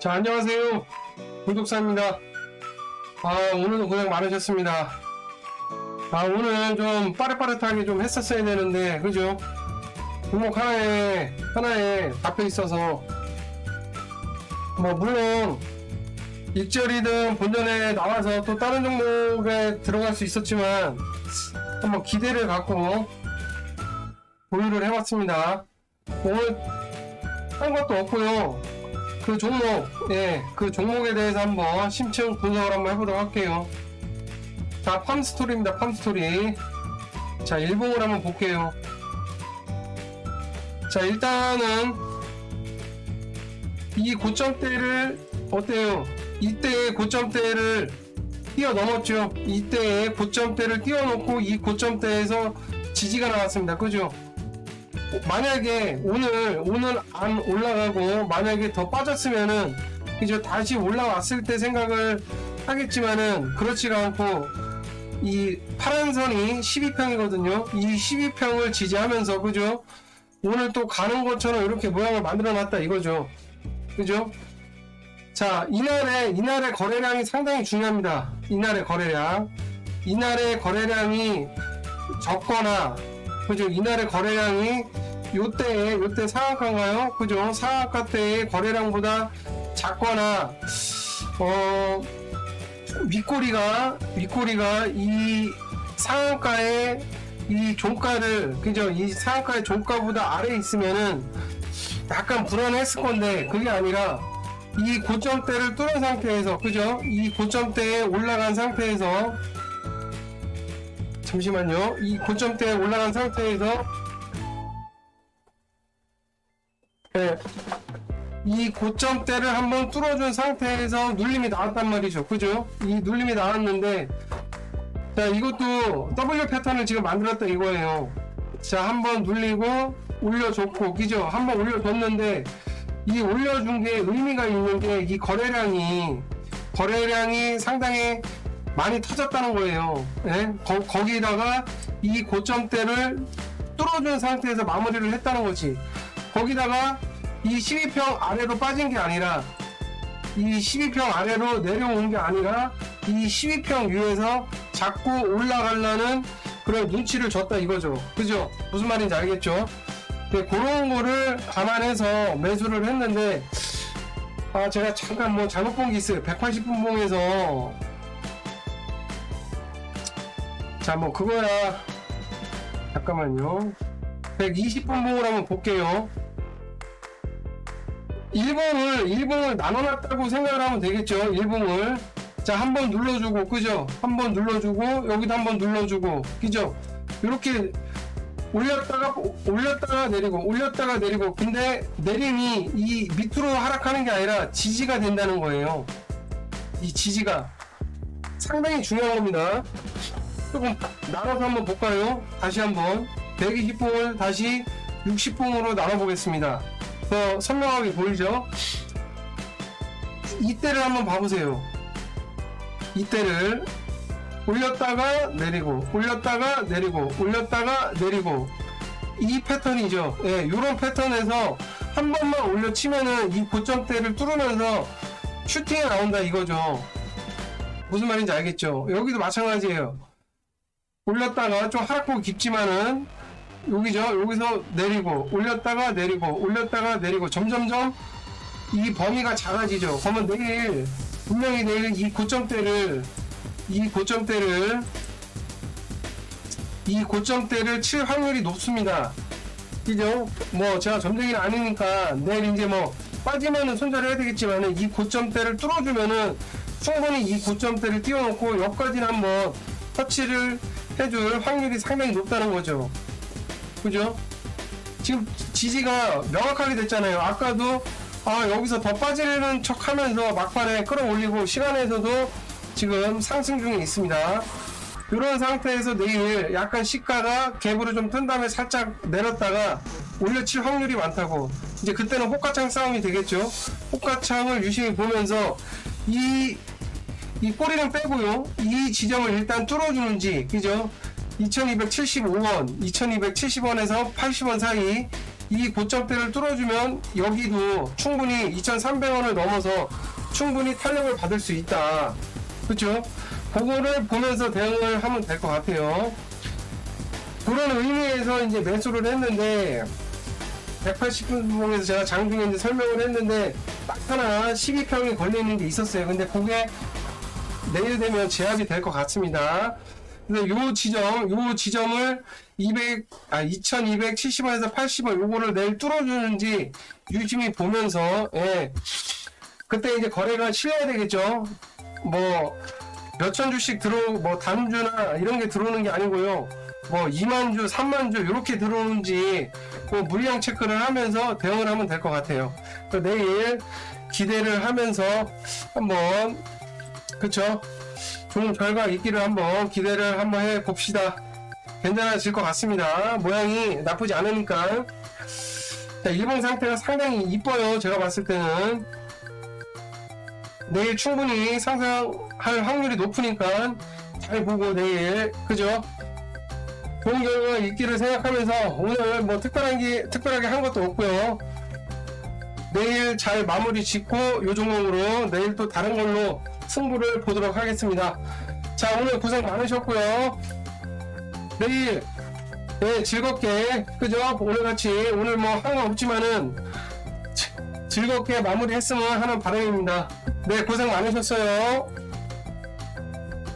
자, 안녕하세요. 구독사입니다. 아, 오늘도 고생 많으셨습니다. 아, 오늘 좀 빠릇빠릇하게 좀 했었어야 되는데, 그죠? 종목 하나에, 하나에 잡혀 있어서, 뭐, 물론, 익절이든 본전에 나와서 또 다른 종목에 들어갈 수 있었지만, 한번 기대를 갖고 보유를 해봤습니다. 오늘 딴 것도 없고요. 그 종목, 예, 그 종목에 대해서 한번 심층 분석을 한번 해보도록 할게요. 자, 팜스토리입니다, 팜스토리. 자, 일봉을 한번 볼게요. 자, 일단은 이 고점대를 어때요? 이때의 고점대를 뛰어넘었죠. 이때의 고점대를 뛰어넘고 이 고점대에서 지지가 나왔습니다. 그죠? 만약에 오늘 오늘 안 올라가고 만약에 더 빠졌으면은 이제 다시 올라왔을 때 생각을 하겠지만은 그렇지가 않고 이 파란 선이 12평이거든요. 이 12평을 지지하면서 그죠? 오늘 또 가는 것처럼 이렇게 모양을 만들어 놨다 이거죠. 그죠? 자, 이날의 이날의 거래량이 상당히 중요합니다. 이날의 거래량. 이날의 거래량이 적거나 그죠? 이날의 거래량이 요때에 요때 상한가인가요? 그죠? 상한가 때의 거래량보다 작거나 어 윗꼬리가 윗꼬리가 이 상한가의 이 종가를 그죠? 이 상한가의 종가보다 아래에 있으면은 약간 불안했을 건데 그게 아니라 이 고점대를 뚫은 상태에서 그죠? 이 고점대에 올라간 상태에서 잠시만요. 이 고점대에 올라간 상태에서 네, 이 고점대를 한번 뚫어준 상태에서 눌림이 나왔단 말이죠. 그죠? 이 눌림이 나왔는데 자 이것도 W 패턴을 지금 만들었다 이거예요. 자 한번 눌리고 올려줬고 그죠? 한번 올려줬는데 이 올려준 게 의미가 있는 게 이 거래량이 거래량이 상당히 많이 터졌다는 거예요. 예? 거, 거기다가 이 고점대를 뚫어준 상태에서 마무리를 했다는 거지. 거기다가 이 12평 아래로 빠진 게 아니라 이 12평 아래로 내려온 게 아니라 이 12평 위에서 자꾸 올라가려는 그런 눈치를 줬다 이거죠. 그죠? 무슨 말인지 알겠죠? 네, 그런 거를 감안해서 매수를 했는데 아 제가 잠깐 뭐 잘못 본 게 있어요 180분 봉에서 자 뭐 그거야 잠깐만요 120분 봉을 한번 볼게요 일봉을 일봉을 나눠놨다고 생각을 하면 되겠죠 일봉을. 자 한 번 눌러주고 그죠? 한 번 눌러주고 여기도 한 번 눌러주고 그죠? 이렇게 올렸다가 올렸다가 내리고 올렸다가 내리고 근데 내림이 이 밑으로 하락하는 게 아니라 지지가 된다는 거예요. 이 지지가 상당히 중요한 겁니다. 조금 나눠서 한번 볼까요? 다시 한번. 120봉을 다시 60봉으로 나눠 보겠습니다 더 선명하게 보이죠? 이때를 한번 봐보세요. 이때를 올렸다가 내리고 올렸다가 내리고 올렸다가 내리고. 이 패턴이죠. 예, 이런 패턴에서 한 번만 올려치면은 이 고점대를 뚫으면서 슈팅이 나온다 이거죠. 무슨 말인지 알겠죠? 여기도 마찬가지예요. 올렸다가 좀 하락폭이 깊지만은 여기죠 여기서 내리고 올렸다가 내리고 올렸다가 내리고 점점점 이 범위가 작아지죠 그러면 내일 분명히 내일 이 고점대를 이 고점대를 이 고점대를 칠 확률이 높습니다. 그죠? 뭐 제가 점쟁이는 아니니까 내일 이제 뭐 빠지면은 손절해야 되겠지만은 이 고점대를 뚫어주면은 충분히 이 고점대를 띄워놓고 여기까지는 한번 터치를 해줄 확률이 상당히 높다는 거죠. 그죠? 지금 지지가 명확하게 됐잖아요. 아까도 아 여기서 더 빠지는 척 하면서 막판에 끌어올리고 시간에서도 지금 상승 중에 있습니다. 이런 상태에서 내일 약간 시가가 갭으로 좀 뜬 다음에 살짝 내렸다가 올려칠 확률이 많다고 이제 그때는 호가창 싸움이 되겠죠. 호가창을 유심히 보면서 이, 이 꼬리는 빼고요. 이 지점을 일단 뚫어주는지, 그죠? 2275원, 2270원에서 80원 사이 이 고점대를 뚫어주면 여기도 충분히 2,300원을 넘어서 충분히 탄력을 받을 수 있다. 그렇죠? 그거를 보면서 대응을 하면 될 것 같아요. 그런 의미에서 이제 매수를 했는데 180분봉에서 제가 장중에 이제 설명을 했는데 딱 하나 12평이 걸리는 게 있었어요. 근데 그게 내일 되면 제압이 될 것 같습니다. 그래서 요 지점, 요 지점을 200, 아, 2270원에서 80원 요거를 내일 뚫어주는지 유심히 보면서, 예. 그때 이제 거래가 실려야 되겠죠. 뭐, 몇천 주씩 들어, 뭐, 단주나 이런 게 들어오는 게 아니고요. 뭐, 2만 주, 3만 주, 이렇게 들어오는지, 그 물량 체크를 하면서 대응을 하면 될 것 같아요. 내일 기대를 하면서 한번, 그쵸? 결과 있기를 한번 기대를 한번 해 봅시다. 괜찮아질 것 같습니다. 모양이 나쁘지 않으니까. 자, 일본 상태가 상당히 이뻐요. 제가 봤을 때는. 내일 충분히 상승할 확률이 높으니까 잘 보고 내일, 그죠? 좋은 결과 있기를 생각하면서 오늘 뭐 특별한 게, 특별하게 한 것도 없고요. 내일 잘 마무리 짓고 요 종목으로 내일 또 다른 걸로 승부를 보도록 하겠습니다. 자 오늘 고생 많으셨고요. 내일 네, 즐겁게 그죠? 오늘같이 오늘 뭐한건 없지만은 지- 즐겁게 마무리했으면 하는 바람입니다. 네 고생 많으셨어요.